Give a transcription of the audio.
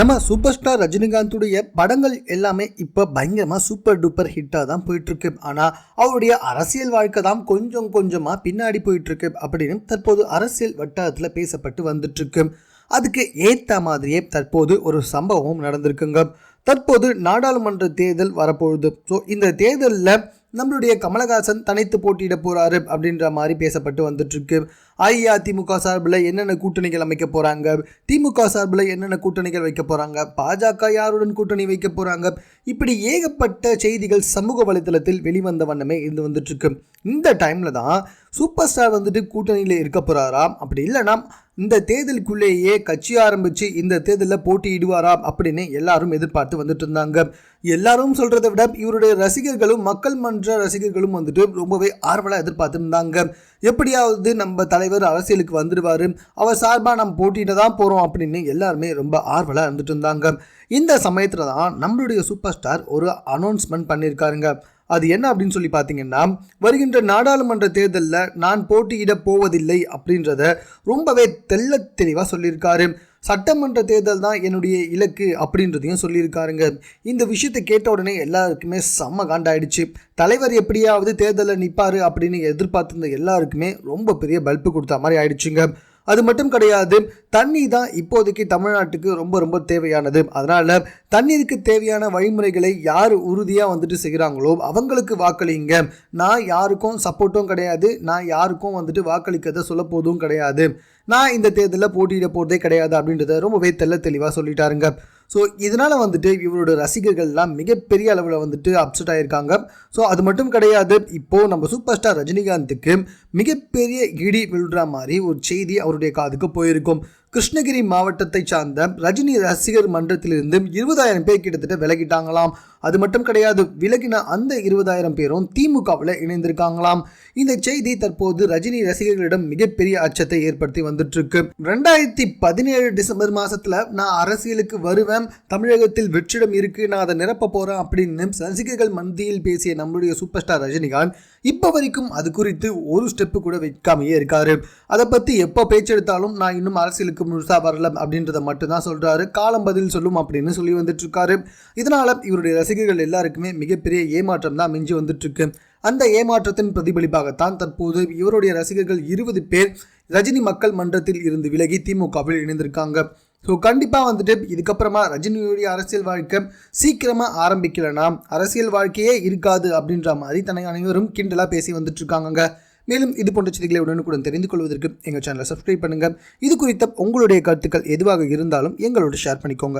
நம்ம super star ரஜினிகாந்துடைய படங்கள் எல்லாமே இப்போ பயங்கரமாக சூப்பர் டூப்பர் ஹிட்டாக தான் போயிட்டுருக்கு. ஆனால் அவருடைய அரசியல் வாழ்க்கை தான் கொஞ்சம் கொஞ்சமாக பின்னாடி போயிட்டுருக்கு அப்படின்னு தற்போது அரசியல் வட்டாரத்தில் பேசப்பட்டு வந்துட்டுருக்கு. அதுக்கு ஏற்ற மாதிரியே தற்போது ஒரு சம்பவம் நடந்திருக்குங்க. தற்போது நாடாளுமன்ற தேர்தல் வரப்போகுது. ஸோ இந்த தேர்தலில் நம்மளுடைய கமலஹாசன் தனித்து போட்டியிட போகிறாரு அப்படின்ற மாதிரி பேசப்பட்டு வந்துட்டுருக்கு. அஇஅதிமுக சார்பில் என்னென்ன கூட்டணிகள் அமைக்க போகிறாங்க திமுக சார்பில் என்னென்ன கூட்டணிகள் வைக்க போகிறாங்க பாஜக யாருடன் கூட்டணி வைக்க போகிறாங்க இப்படி ஏகப்பட்ட செய்திகள் சமூக வலைதளத்தில் வெளிவந்த வண்ணமே இருந்து வந்துட்டுருக்கு. இந்த டைமில் தான் சூப்பர் ஸ்டார் வந்துட்டு கூட்டணியில் இருக்க போகிறாராம் அப்படி இல்லைன்னா இந்த தேர்தலுக்குள்ளேயே கட்சி ஆரம்பித்து இந்த தேர்தலில் போட்டியிடுவாரா அப்படின்னு எல்லாரும் எதிர்பார்த்து வந்துட்டு இருந்தாங்க. எல்லாரும் சொல்கிறத விட இவருடைய ரசிகர்களும் மக்கள் மன்ற ரசிகர்களும் வந்துட்டு ரொம்பவே ஆர்வலாக எதிர்பார்த்துருந்தாங்க எப்படியாவது நம்ம தலைவர் அரசியலுக்கு வந்துடுவார் அவர் சார்பாக நம்ம போட்டிட்டு தான் போகிறோம் அப்படின்னு எல்லாருமே ரொம்ப ஆர்வலாக இருந்துட்டு இருந்தாங்க. இந்த சமயத்தில் தான் நம்மளுடைய சூப்பர் ஸ்டார் ஒரு அனௌன்ஸ்மெண்ட் பண்ணியிருக்காருங்க அது என்ன அப்படின்னு சொல்லி பார்த்தீங்கன்னா வருகின்ற நாடாளுமன்ற தேர்தலில் நான் போட்டியிட போவதில்லை அப்படின்றத ரொம்பவே தெள்ள தெளிவாக சொல்லியிருக்காரு. சட்டமன்ற தேர்தல் தான் என்னுடைய இலக்கு அப்படின்றதையும் சொல்லியிருக்காருங்க. இந்த விஷயத்தை கேட்ட உடனே எல்லாருக்குமே செம்ம காண்டாயிடுச்சு. தலைவர் எப்படியாவது தேர்தலில் நிற்பார் அப்படின்னு எதிர்பார்த்துருந்த எல்லாருக்குமே ரொம்ப பெரிய பல்பு கொடுத்த மாதிரி ஆயிடுச்சுங்க. அது மட்டும் கிடையாது தண்ணி தான் இப்போதைக்கு தமிழ்நாட்டுக்கு ரொம்ப ரொம்ப தேவையானது. அதனால் தண்ணீருக்கு தேவையான வழிமுறைகளை யார் உறுதியாக வந்துட்டு செய்கிறாங்களோ அவங்களுக்கு வாக்களிங்க. நான் யாருக்கும் சப்போர்ட்டும் கிடையாது நான் யாருக்கும் வந்துட்டு வாக்களிக்கிறத சொல்ல போதும் கிடையாது. நான் இந்த தேர்தலில் போட்டியிட போகிறதே கிடையாது அப்படின்றத ரொம்பவே தெல்ல தெளிவாக சொல்லிட்டாருங்க. ஸோ இதனால் வந்துட்டு இவரோட ரசிகர்கள்லாம் மிகப்பெரிய அளவில் வந்துட்டு அப்செட் ஆகியிருக்காங்க ஸோ அது மட்டும் கிடையாது இப்போது நம்ம சூப்பர் ஸ்டார் ரஜினிகாந்துக்கு மிகப்பெரிய இடி விழுற மாதிரி ஒரு செய்தி அவருடைய காதுக்கு போயிருக்கும். கிருஷ்ணகிரி மாவட்டத்தை சார்ந்த ரஜினி ரசிகர் மன்றத்திலிருந்து இருபதாயிரம் பேர் கிட்டத்தட்ட விலகிட்டாங்களாம். அது மட்டும் கிடையாது விலகின அந்த இருபதாயிரம் பேரும் திமுகவில் இணைந்திருக்காங்களாம். இந்த செய்தி தற்போது ரஜினி ரசிகர்களிடம் மிகப்பெரிய அச்சத்தை ஏற்படுத்தி வந்துட்டு இருக்கு ரெண்டாயிரத்தி பதினேழு டிசம்பர் மாசத்துல நான் அரசியலுக்கு வருவேன் தமிழகத்தில் வெற்றிடம் இருக்கு நான் அதை நிரப்ப போறேன் அப்படின்னு ரசிகர்கள் மந்தியில் பேசிய நம்மளுடைய சூப்பர் ஸ்டார் ரஜினிகாந்த் இப்போ வரைக்கும் அது குறித்து ஒரு ஸ்டெப்பு கூட வைக்காமையே இருக்காரு. அதை பத்தி எப்போ பேச்செடுத்தாலும் நான் இன்னும் அரசியலுக்கு முழுசா வரல அப்படின்றத மட்டும்தான் சொல்கிறாரு காலம் பதில் சொல்லும் அப்படின்னு சொல்லி வந்துட்டுருக்காரு. இதனால் இவருடைய ரசிகர்கள் எல்லாருக்குமே மிகப்பெரிய ஏமாற்றம் தான் மிஞ்சி வந்துட்டுருக்கு. அந்த ஏமாற்றத்தின் பிரதிபலிப்பாகத்தான் தற்போது இவருடைய ரசிகர்கள் இருபது பேர் ரஜினி மக்கள் மன்றத்தில் இருந்து விலகி திமுகவில் இணைந்திருக்காங்க. ஸோ கண்டிப்பாக வந்துட்டு இதுக்கப்புறமா ரஜினியுடைய அரசியல் வாழ்க்கை சீக்கிரமாக ஆரம்பிக்கலைன்னா அரசியல் வாழ்க்கையே இருக்காது அப்படின்ற மாதிரி தன்னை அனைவரும் கிண்டலாக பேசி வந்துட்டு இருக்காங்க மேலும் இது போன்ற செய்திகளை உடனுக்குடன் தெரிந்து கொள்வதற்கு எங்கள் சேனலை சப்ஸ்கிரைப் பண்ணுங்கள் இது குறித்த உங்களுடைய கருத்துக்கள் எதுவாக இருந்தாலும் எங்களோட ஷேர் பண்ணிக்கோங்க.